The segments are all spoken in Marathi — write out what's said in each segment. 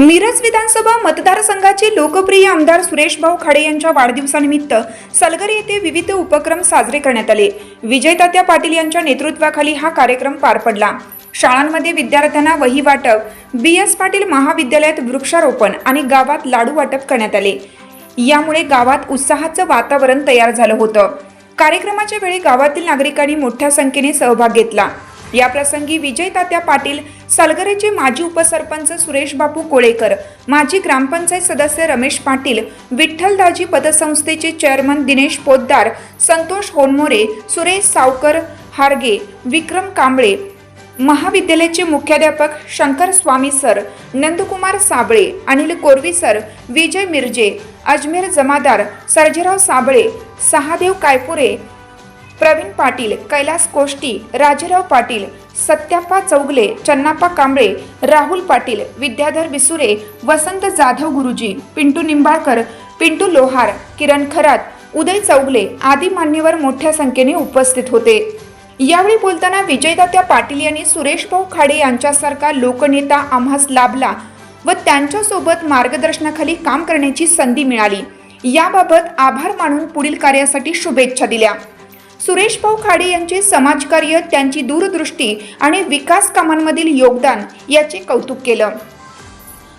मिरज विधानसभा मतदारसंघाचे लोकप्रिय आमदार सुरेश भाऊ खाडे यांच्या वाढदिवसानिमित्त सलगर येथे विविध उपक्रम साजरे करण्यात आले. विजयतात्या पाटील यांच्या नेतृत्वाखाली हा कार्यक्रम पार पडला. शाळांमध्ये विद्यार्थ्यांना वही वाटप बी एस पाटील महाविद्यालयात वृक्षारोपण आणि गावात लाडू वाटप करण्यात आले. यामुळे गावात उत्साहाचं वातावरण तयार झालं होतं. कार्यक्रमाच्या वेळी गावातील नागरिकांनी मोठ्या संख्येने सहभाग घेतला. या प्रसंगी विजय तात्या पाटील सलगरेचे माजी उपसरपंच सुरेश बापू कोळेकर माजी ग्रामपंचायत सदस्य रमेश पाटील विठ्ठलदाजी पदसंस्थेचे चेअरमन दिनेश पोद्दार संतोष होनमोरे सुरेश सावकर हारगे विक्रम कांबळे महाविद्यालयाचे मुख्याध्यापक शंकर स्वामी सर नंदकुमार साबळे अनिल कोरवी सर विजय मिरजे अजमेर जमादार सर्जेराव साबळे सहादेव कायपुरे प्रवीण पाटील कैलास कोष्टी राजेराव पाटील सत्याप्पा चौगले चन्नाप्पा कांबळे राहुल पाटील विद्याधर विसुरे वसंत जाधव गुरुजी पिंटू निंबाळकर पिंटू लोहार किरण खरात उदय चौगले आदी मान्यवर मोठ्या संख्येने उपस्थित होते. यावेळी बोलताना विजयदात्या पाटील यांनी सुरेश भाऊ खाडे यांच्यासारखा लोकनेता आम्हास लाभला व त्यांच्यासोबत मार्गदर्शनाखाली काम करण्याची संधी मिळाली. याबाबत आभार मानून पुढील कार्यासाठी शुभेच्छा दिल्या. सुरेश भाऊ खाडे यांचे समाजकार्य त्यांची दूरदृष्टी आणि विकास कामांमधील योगदान याचे कौतुक केलं.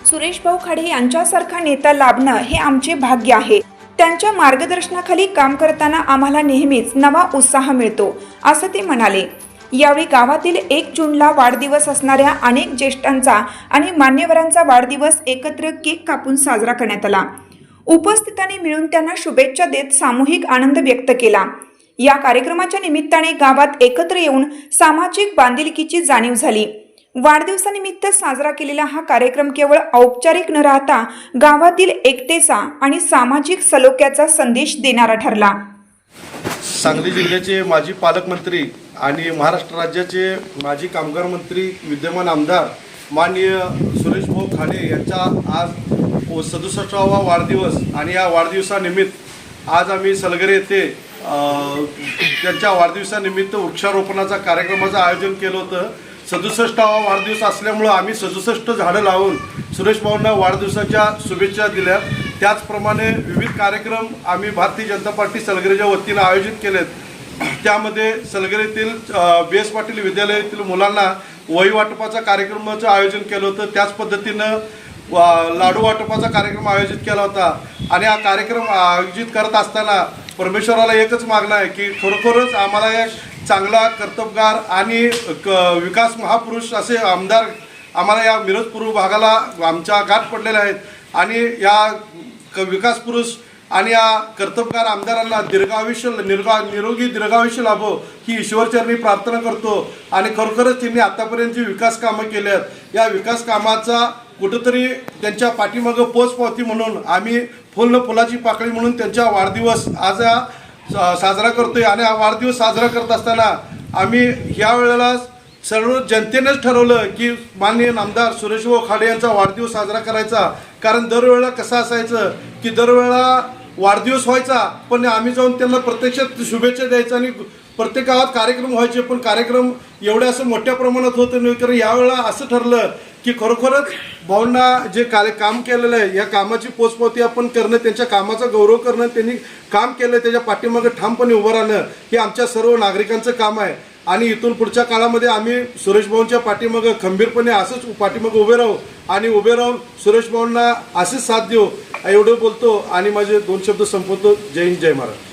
सुरेश भाऊ खाडे यांच्यासारखा नेता लाभणं हे आमचे भाग्य आहे. त्यांच्या मार्गदर्शनाखाली काम करताना आम्हाला नेहमीच नवा उत्साह मिळतो असं ते म्हणाले. यावेळी गावातील एक जूनला वाढदिवस असणाऱ्या अनेक ज्येष्ठांचा आणि मान्यवरांचा वाढदिवस एकत्र केक कापून साजरा करण्यात आला. उपस्थितांनी मिळून त्यांना शुभेच्छा देत सामूहिक आनंद व्यक्त केला. या कार्यक्रमाच्या निमित्ताने गावात एकत्र येऊन सामाजिक बांधिलकीची जाणीव झाली. वाढदिवसानिमित्त साजरा केलेला हा कार्यक्रम केवळ औपचारिक न राहता गावातील एकतेचा आणि सामाजिक सलोख्याचा संदेश देणारा ठरला. सांगली जिल्ह्याचे माजी पालकमंत्री आणि महाराष्ट्र राज्याचे माजी कामगार मंत्री विद्यमान आमदार माननीय सुरेश भाऊ खाडे यांचा आज सदुसष्टावा वाढदिवस आणि या वाढदिवसानिमित्त आज आम्ही सलगरे येथे त्यांच्या वाढदिवसानिमित्त वृक्षारोपणाचा कार्यक्रमाचं आयोजन केलं होतं. सदुसष्टावा वाढदिवस असल्यामुळं आम्ही सदुसष्ट झाडं लावून सुरेश भाऊंना वाढदिवसाच्या शुभेच्छा दिल्या. त्याचप्रमाणे विविध कार्यक्रम आम्ही भारतीय जनता पार्टी सलगरेच्या वतीनं आयोजित केलेत. त्यामध्ये सलगरेतील बी एस पाटील विद्यालयातील मुलांना वही वाटपाचा कार्यक्रमाचं आयोजन केलं होतं. त्याच पद्धतीनं वा- लाडू वाटपाचा कार्यक्रम आयोजित केला होता. आणि हा कार्यक्रम आयोजित करत असताना परमेश्वराला एकच मागणं आहे की खरोखरच आम्हाला एक चांगला कर्तबगार आणि क विकास महापुरुष असे आमदार आम्हाला या मिरजपूर्व भागाला आमच्या गाठ पडलेल्या आहेत. आणि या क विकास पुरुष आणि या कर्तबगार आमदारांना दीर्घायुष्य निर्गा निरोगी दीर्घायुष्य लाभो ही ईश्वरचरणी प्रार्थना करतो. आणि खरोखरच त्यांनी आतापर्यंत जी विकास कामं केली आहेत या विकास कामाचा कुठंतरी त्यांच्या पाठीमागं पोचपावती म्हणून आम्ही फुल फुलाची पाकळी म्हणून त्यांच्या वाढदिवस आज हा साजरा साजरा करतोय. आणि हा वाढदिवस साजरा करत असताना आम्ही ह्या वेळेला सर्व जनतेनेच ठरवलं की माननीय नामदार सुरेशभाऊ खाडे यांचा वाढदिवस साजरा करायचा. कारण दरवेळेला कसं असायचं की दरवेळेला वाढदिवस व्हायचा पण आम्ही जाऊन त्यांना प्रत्यक्षात शुभेच्छा द्यायचा आणि प्रत्येक गावात कार्यक्रम व्हायचे पण कार्यक्रम एवढे असं मोठ्या प्रमाणात होतं नाही कारण यावेळेला असं ठरलं की खरोखरच भाऊंना जे कार्य काम केलेलं आहे या कामाची पोचपावती आपण करणं त्यांच्या कामाचा गौरव करणं त्यांनी काम केलं त्याच्या पाठीमागे ठामपणे उभं राहणं हे आमच्या सर्व नागरिकांचं काम आहे. आणि इथून पुढच्या काळामध्ये आम्ही सुरेश भाऊंच्या पाठीमागं खंबीरपणे असंच पाठीमागं उभे राहू आणि उभे राहून सुरेश भाऊंना असेच साथ देऊ एवढं बोलतो. आणि माझे दोन शब्द संपवतो. जय हिंद जय महाराज